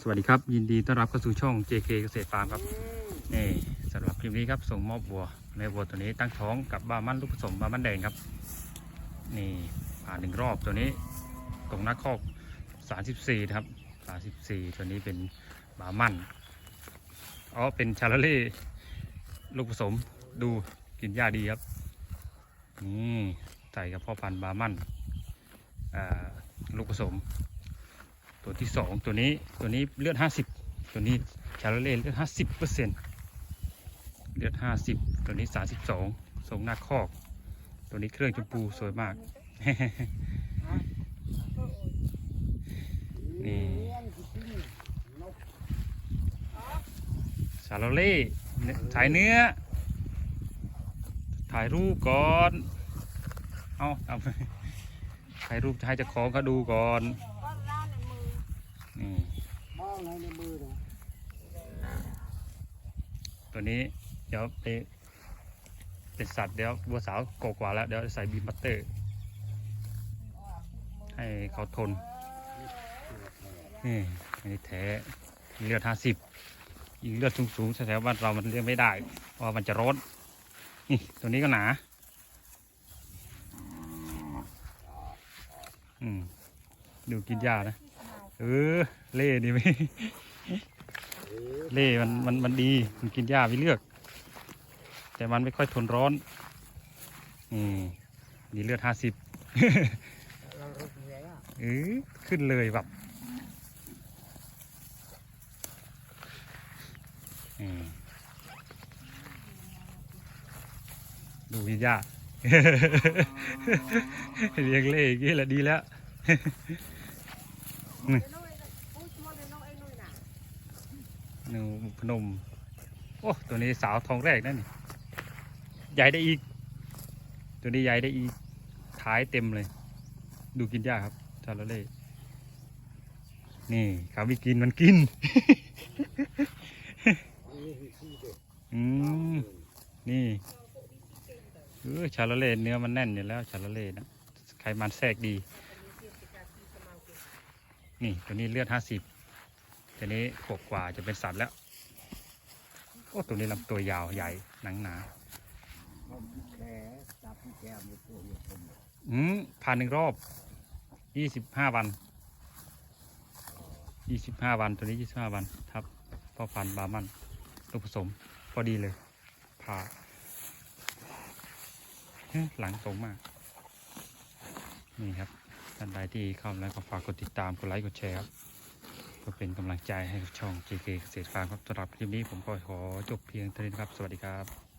สวัสดีครับ ยินดีต้อนรับเข้าสู่ช่อง JK เกษตรฟาร์มครับนี่สำหรับคลิปนี้ครับส่งมอบวัวแม่วัวตัวนี้ตั้งท้องกับบามันลูกผสมบามันแดงครับ นี่ผ่านหนึ่งรอบตัวนี้ ตรงหน้าคอก34นะครับ34ตัวนี้เป็นบามันอ๋อเป็นชาลาเล่ลูกผสมดูกินหญ้าดีครับนี่ใส่กับพ่อพันธุ์บามันอ่าลูกผสม ตัวที่สองตัวนี้ตัวนี้เลือดห้าสิบตัวนี้ชาโลเล่เลือดห้าสิบเปอร์เซ็นต์เลือดห้าสิบตัวนี้สามสิบสองทรงหน้าคอก ตัวนี้เครื่องชมพูสวยมาก นี่ชาโลเล่ถ่ายเนื้อ ถ่ายรูปก่อน เอาเอาถ่ายรูปให้เจ้าของเขาดูก่อน องในในมือนะตัวนี้เดี๋ยวไปเป็นสัตว์เดี๋ยววัวสาวโกกว่าแล้วเดี๋ยวใส่บีมบัตเตอร์ ให้เขาทนนี่อันนี้แท้เลือดห้าสิบยิงเลือดสูงๆแถวบ้านเรามันเลี้ยงไม่ได้เพราะมันจะร้อนนี่ตัวนี้ก็หนาอืมดูกินหญ้านะ เออเล่ดีไหมเล่มันมันมันดีมันกินหญ้าไปเลือก แต่มันไม่ค่อยทนร้อนนี่มีเลือดห้าสิบเรารถเหนื่อยอะเออขึ้นเลยแบบอืมดูวิญญาเลี้ยงเล่อย่างนี้แหละดีแล้ว หนูพนม โอ้ ตัวนี้สาวทองแรกนั่นนี่ ใหญ่ได้อีก ตัวนี้ใหญ่ได้อีก ท้ายเต็มเลย ดูกินยากครับชาลเล่ นี่ขาไม่กินมันกิน อืม นี่เออชาลเล่เนื้อมันแน่นอยู่แล้ว ชาลเล่นะ ไขมันแทรกดี นี่ตัวนี้เลือดห้าสิบตัวนี้หกกว่าจะเป็นสัตว์แล้ว โอ้ตัวนี้ลำตัวยาวใหญ่หนังหนาอืมผ่านหนึ่งรอบยี่สิบห้าวันยี่สิบห้าวันตัวนี้ยี่สิบห้าวันครับพ่อพันธุ์บามันลูกผสม พอดีเลยผ่าหลังตรงมาก นี่ครับ ท่านใดที่เข้ามาแล้วก็ฝากกดติดตามกดไลค์กดแชร์ครับเพื่อเป็นกำลังใจให้กับช่อง JK เกษตรฟาร์มครับสำหรับคลิปนี้ผมก็ขอจบเพียงเท่านี้นะครับ สวัสดีครับ